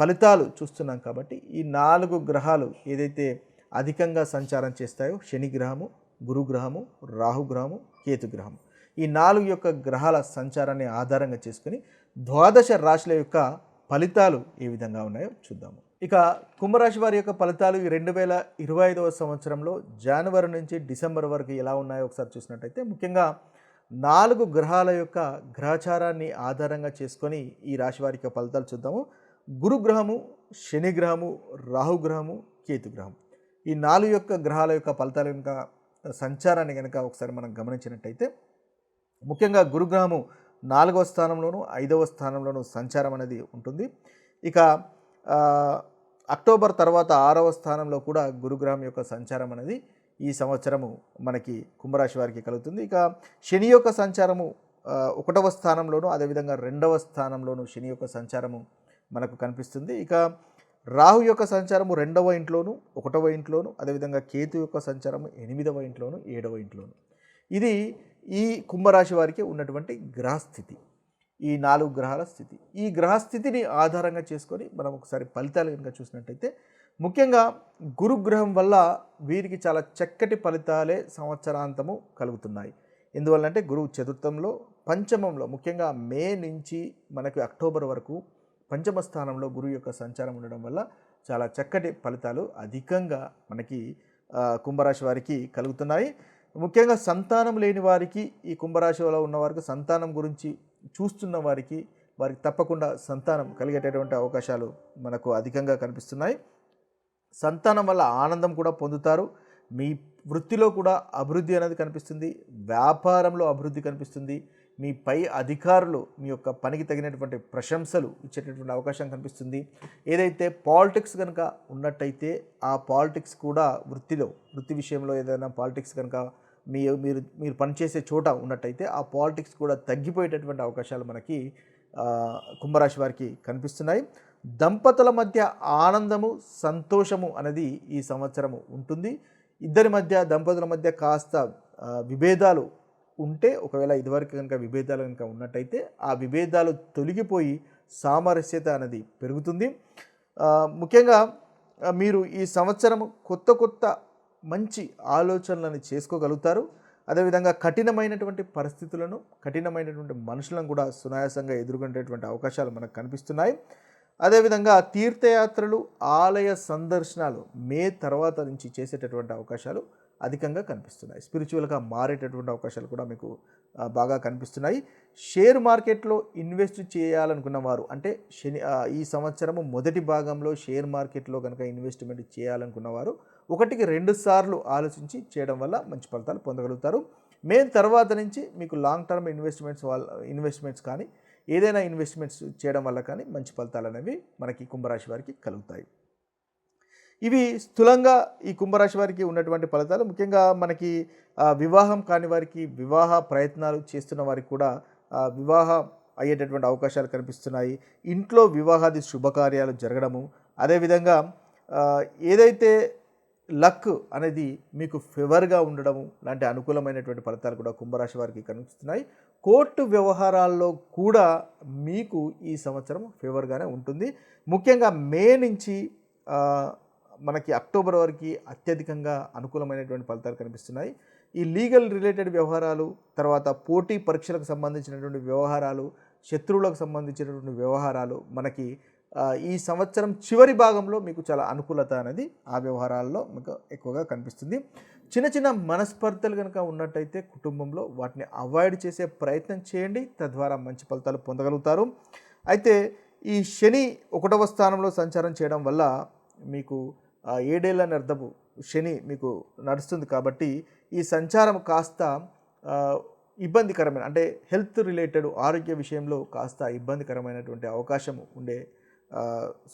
ఫలితాలు చూస్తున్నాం కాబట్టి ఈ నాలుగు గ్రహాలు ఏదైతే అధికంగా సంచారం చేస్తాయో శని గ్రహము గురుగ్రహము రాహుగ్రహము కేతుగ్రహము ఈ నాలుగు యొక్క గ్రహాల సంచారాన్ని ఆధారంగా చేసుకుని ద్వాదశ రాశుల యొక్క ఫలితాలు ఏ విధంగా ఉన్నాయో చూద్దాము. ఇక కుంభరాశి వారి యొక్క ఫలితాలు ఈ రెండు వేల ఇరవై ఐదవ సంవత్సరంలో జనవరి నుంచి డిసెంబర్ వరకు ఎలా ఉన్నాయో ఒకసారి చూసినట్టయితే ముఖ్యంగా నాలుగు గ్రహాల యొక్క గ్రహచారాన్ని ఆధారంగా చేసుకొని ఈ రాశి వారి యొక్క ఫలితాలు చూద్దాము. గురుగ్రహము శని గ్రహము రాహుగ్రహము కేతుగ్రహం ఈ నాలుగు యొక్క గ్రహాల యొక్క ఫలితాలు యొక్క సంచారాన్ని కనుక ఒకసారి మనం గమనించినట్టయితే ముఖ్యంగా గురుగ్రహము నాలుగవ స్థానంలోనూ ఐదవ స్థానంలోనూ సంచారం అనేది ఉంటుంది. ఇక అక్టోబర్ తర్వాత ఆరవ స్థానంలో కూడా గురుగ్రహం యొక్క సంచారం అనేది ఈ సంవత్సరము మనకి కుంభరాశి వారికి కలుగుతుంది. ఇక శని యొక్క సంచారము ఒకటవ స్థానంలోను అదేవిధంగా రెండవ స్థానంలోను శని యొక్క సంచారము మనకు కనిపిస్తుంది. ఇక రాహు యొక్క సంచారము రెండవ ఇంట్లోను ఒకటవ ఇంట్లోను అదేవిధంగా కేతు యొక్క సంచారము ఎనిమిదవ ఇంట్లోను ఏడవ ఇంట్లోను. ఇది ఈ కుంభరాశి వారికి ఉన్నటువంటి గ్రహస్థితి ఈ నాలుగు గ్రహాల స్థితి. ఈ గ్రహస్థితిని ఆధారంగా చేసుకొని మనం ఒకసారి ఫలితాలు కనుక చూసినట్టయితే ముఖ్యంగా గురుగ్రహం వల్ల వీరికి చాలా చక్కటి ఫలితాలే సంవత్సరాంతము కలుగుతున్నాయి. ఎందువల్లంటే గురువు చతుర్థంలో పంచమంలో ముఖ్యంగా మే నుంచి మనకి అక్టోబర్ వరకు పంచమ స్థానంలో గురువు యొక్క సంచారం ఉండడం వల్ల చాలా చక్కటి ఫలితాలు అధికంగా మనకి కుంభరాశి వారికి కలుగుతున్నాయి. ముఖ్యంగా సంతానం లేని వారికి ఈ కుంభరాశిలో ఉన్న వారికి సంతానం గురించి చూస్తున్న వారికి వారికి తప్పకుండా సంతానం కలిగేటటువంటి అవకాశాలు మనకు అధికంగా కనిపిస్తున్నాయి. సంతానం వల్ల ఆనందం కూడా పొందుతారు. మీ వృత్తిలో కూడా అభివృద్ధి అనేది కనిపిస్తుంది. వ్యాపారంలో అభివృద్ధి కనిపిస్తుంది. మీ పై అధికారులు మీ యొక్క పనికి తగినటువంటి ప్రశంసలు ఇచ్చేటటువంటి అవకాశం కనిపిస్తుంది. ఏదైతే పాలిటిక్స్ కనుక ఉన్నట్టయితే ఆ పాలిటిక్స్ కూడా వృత్తిలో వృత్తి విషయంలో ఏదైనా పాలిటిక్స్ కనుక మీ మీరు మీరు పనిచేసే చోట ఉన్నట్టయితే ఆ పాలిటిక్స్ కూడా తగ్గిపోయేటటువంటి అవకాశాలు మనకి కుంభరాశి వారికి కనిపిస్తున్నాయి. దంపతుల మధ్య ఆనందము సంతోషము అనేది ఈ సంవత్సరము ఉంటుంది. ఇద్దరి మధ్య దంపతుల మధ్య కాస్త విభేదాలు ఉంటే ఒకవేళ ఇదివరకు కనుక విభేదాలు కనుక ఉన్నట్టయితే ఆ విభేదాలు తొలగిపోయి సామరస్యత అనేది పెరుగుతుంది. ముఖ్యంగా మీరు ఈ సంవత్సరం కొత్త కొత్త మంచి ఆలోచనలను చేసుకోగలుగుతారు. అదేవిధంగా కఠినమైనటువంటి పరిస్థితులను కఠినమైనటువంటి మనుషులను కూడా సునాయాసంగా ఎదుర్కొనేటటువంటి అవకాశాలు మనకు కనిపిస్తున్నాయి. అదేవిధంగా తీర్థయాత్రలు ఆలయ సందర్శనాలు మే తర్వాత నుంచి చేసేటటువంటి అవకాశాలు అధికంగా కనిపిస్తున్నాయి. స్పిరిచువల్గా మారేటటువంటి అవకాశాలు కూడా మీకు బాగా కనిపిస్తున్నాయి. షేర్ మార్కెట్లో ఇన్వెస్ట్ చేయాలనుకున్న వారు అంటే శని ఈ సంవత్సరము మొదటి భాగంలో షేర్ మార్కెట్లో కనుక ఇన్వెస్ట్మెంట్ చేయాలనుకున్న వారు ఒకటికి రెండు సార్లు ఆలోచించి చేయడం వల్ల మంచి ఫలితాలు పొందగలుగుతారు. మే తర్వాత నుంచి మీకు లాంగ్ టర్మ్ ఇన్వెస్ట్మెంట్స్ వాళ్ళ ఇన్వెస్ట్మెంట్స్ కానీ ఏదైనా ఇన్వెస్ట్మెంట్స్ చేయడం వల్ల కానీ మంచి ఫలితాలు అనేవి మనకి కుంభరాశి వారికి కలుగుతాయి. ఇవి స్థూలంగా ఈ కుంభరాశి వారికి ఉన్నటువంటి ఫలితాలు. ముఖ్యంగా మనకి వివాహం కాని వారికి వివాహ ప్రయత్నాలు చేస్తున్న వారికి కూడా వివాహ వివాహం అయ్యేటటువంటి అవకాశాలు కనిపిస్తున్నాయి. ఇంట్లో వివాహాది శుభకార్యాలు జరగడము అదేవిధంగా ఏదైతే లక్ అనేది మీకు ఫేవర్గా ఉండడము లాంటి అనుకూలమైనటువంటి ఫలితాలు కూడా కుంభరాశి వారికి కనిపిస్తున్నాయి. కోర్టు వ్యవహారాల్లో కూడా మీకు ఈ సంవత్సరం ఫేవర్గానే ఉంటుంది. ముఖ్యంగా మే నుంచి మనకి అక్టోబర్ వరకు అత్యధికంగా అనుకూలమైనటువంటి ఫలితాలు కనిపిస్తున్నాయి. ఈ లీగల్ రిలేటెడ్ వ్యవహారాలు తర్వాత పోటీ పరీక్షలకు సంబంధించినటువంటి వ్యవహారాలు శత్రువులకు సంబంధించినటువంటి వ్యవహారాలు మనకి ఈ సంవత్సరం చివరి భాగంలో మీకు చాలా అనుకూలత అనేది ఆ వ్యవహారాల్లో మీకు ఎక్కువగా కనిపిస్తుంది. చిన్న చిన్న మనస్పర్ధలు కనుక ఉన్నట్టయితే కుటుంబంలో వాటిని అవాయిడ్ చేసే ప్రయత్నం చేయండి. తద్వారా మంచి ఫలితాలు పొందగలుగుతారు. అయితే ఈ శని ఒకటవ స్థానంలో సంచారం చేయడం వల్ల మీకు ఆ, ఏడేళ్ళ అర్థపు శని మీకు నడుస్తుంది కాబట్టి ఈ సంచారం కాస్త ఇబ్బందికరమైన అంటే హెల్త్ రిలేటెడ్ ఆరోగ్య విషయంలో కాస్త ఇబ్బందికరమైనటువంటి అవకాశం ఉండే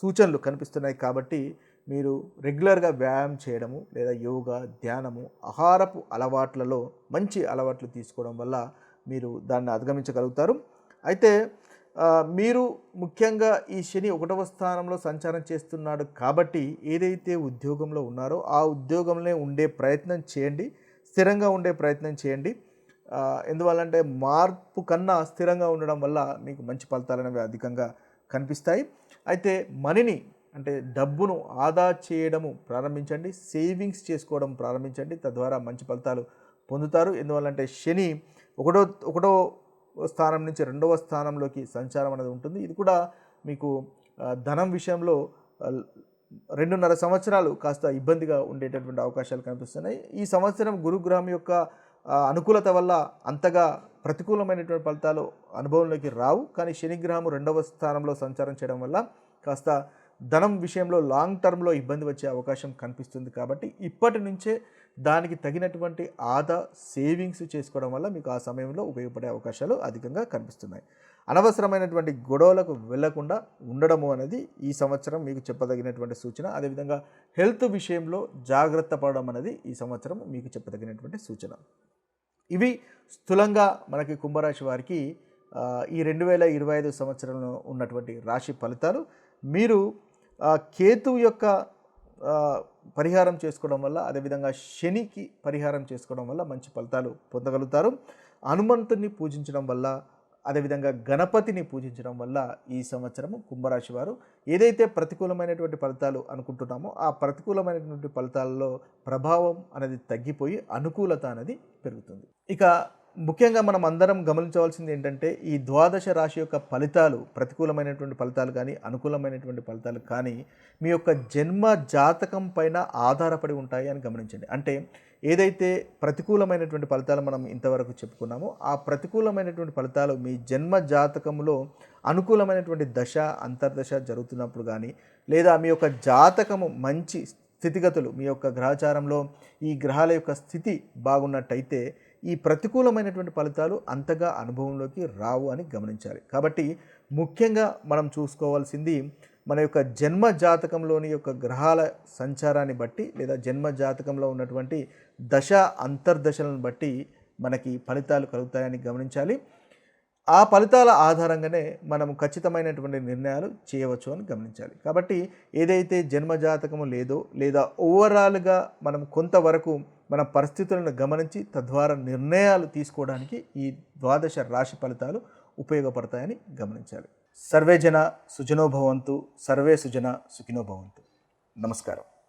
సూచనలు కనిపిస్తున్నాయి కాబట్టి మీరు రెగ్యులర్గా వ్యాయామం చేయడము లేదా యోగా ధ్యానము ఆహారపు అలవాట్లలో మంచి అలవాట్లు తీసుకోవడం వల్ల మీరు దాన్ని అధిగమించగలుగుతారు. అయితే మీరు ముఖ్యంగా ఈ శని ఒకటవ స్థానంలో సంచారం చేస్తున్నాడు కాబట్టి ఏదైతే ఉద్యోగంలో ఉన్నారో ఆ ఉద్యోగంలో ఉండే ప్రయత్నం చేయండి స్థిరంగా ఉండే ప్రయత్నం చేయండి. ఎందువల్లంటే మార్పు కన్నా స్థిరంగా ఉండడం వల్ల మీకు మంచి ఫలితాలు అనేవి అధికంగా కనిపిస్తాయి. అయితే మనీని అంటే డబ్బును ఆదా చేయడము ప్రారంభించండి సేవింగ్స్ చేసుకోవడం ప్రారంభించండి తద్వారా మంచి ఫలితాలు పొందుతారు. ఎందువల్లంటే శని ఒకటో ఒకటో స్థానం నుంచి రెండవ స్థానంలోకి సంచారం అనేది ఉంటుంది. ఇది కూడా మీకు ధనం విషయంలో రెండున్నర సంవత్సరాలు కాస్త ఇబ్బందిగా ఉండేటటువంటి అవకాశాలు కనిపిస్తున్నాయి. ఈ సంవత్సరం గురుగ్రహం యొక్క అనుకూలత వల్ల అంతగా ప్రతికూలమైనటువంటి ఫలితాలు అనుభవంలోకి రావు. కానీ శనిగ్రహము రెండవ స్థానంలో సంచారం చేయడం వల్ల కాస్త ధనం విషయంలో లాంగ్ టర్మ్లో ఇబ్బంది వచ్చే అవకాశం కనిపిస్తుంది కాబట్టి ఇప్పటి నుంచే దానికి తగినటువంటి ఆదా సేవింగ్స్ చేసుకోవడం వల్ల మీకు ఆ సమయంలో ఉపయోగపడే అవకాశాలు అధికంగా కనిపిస్తున్నాయి. అనవసరమైనటువంటి గొడవలకు వెళ్ళకుండా ఉండడము అనేది ఈ సంవత్సరం మీకు చెప్పదగినటువంటి సూచన. అదేవిధంగా హెల్త్ విషయంలో జాగ్రత్త పడడం అనేది ఈ సంవత్సరం మీకు చెప్పదగినటువంటి సూచన. ఇవి స్థూలంగా మనకి కుంభరాశి వారికి ఈ రెండు వేల ఇరవై ఐదు సంవత్సరంలో ఉన్నటువంటి రాశి ఫలితాలు. మీరు కేతువు యొక్క పరిహారం చేసుకోవడం వల్ల అదేవిధంగా శనికి పరిహారం చేసుకోవడం వల్ల మంచి ఫలితాలు పొందగలుగుతారు. హనుమంతుని పూజించడం వల్ల అదేవిధంగా గణపతిని పూజించడం వల్ల ఈ సంవత్సరము కుంభరాశి వారు ఏదైతే ప్రతికూలమైనటువంటి ఫలితాలు అనుకుంటున్నామో ఆ ప్రతికూలమైనటువంటి ఫలితాలలో ప్రభావం అనేది తగ్గిపోయి అనుకూలత అనేది పెరుగుతుంది. ఇక ముఖ్యంగా మనం అందరం గమనించవలసింది ఏంటంటే ఈ ద్వాదశ రాశి యొక్క ఫలితాలు ప్రతికూలమైనటువంటి ఫలితాలు కానీ అనుకూలమైనటువంటి ఫలితాలు కానీ మీ యొక్క జన్మ జాతకం పైన ఆధారపడి ఉంటాయి అని గమనించండి. అంటే ఏదైతే ప్రతికూలమైనటువంటి ఫలితాలు మనం ఇంతవరకు చెప్పుకున్నామో ఆ ప్రతికూలమైనటువంటి ఫలితాలు మీ జన్మ జాతకంలో అనుకూలమైనటువంటి దశ అంతర్దశ జరుగుతున్నప్పుడు కానీ లేదా మీ యొక్క జాతకము మంచి స్థితిగతులు మీ యొక్క గ్రహచారంలో ఈ గ్రహాల యొక్క స్థితి బాగున్నట్టయితే ఈ ప్రతికూలమైనటువంటి ఫలితాలు అంతగా అనుభవంలోకి రావు అని గమనించాలి. కాబట్టి ముఖ్యంగా మనం చూసుకోవాల్సింది మన యొక్క జన్మ జాతకంలోని యొక్క గ్రహాల సంచారాన్ని బట్టి లేదా జన్మ జాతకంలో ఉన్నటువంటి దశ అంతర్దశలను బట్టి మనకి ఫలితాలు కలుగుతాయని గమనించాలి. ఆ ఫలితాల ఆధారంగానే మనం ఖచ్చితమైనటువంటి నిర్ణయాలు చేయవచ్చు అని గమనించాలి. కాబట్టి ఏదైతే జన్మ జాతకము లేదో లేదా ఓవరాల్గా మనం కొంతవరకు మన పరిస్థితులను గమనించి తద్వారా నిర్ణయాలు తీసుకోవడానికి ఈ ద్వాదశ రాశి ఫలితాలు ఉపయోగపడతాయని గమనించాలి. సర్వే జన సుజనోభవంతు సర్వే సుజన సుఖినోభవంతు నమస్కారం.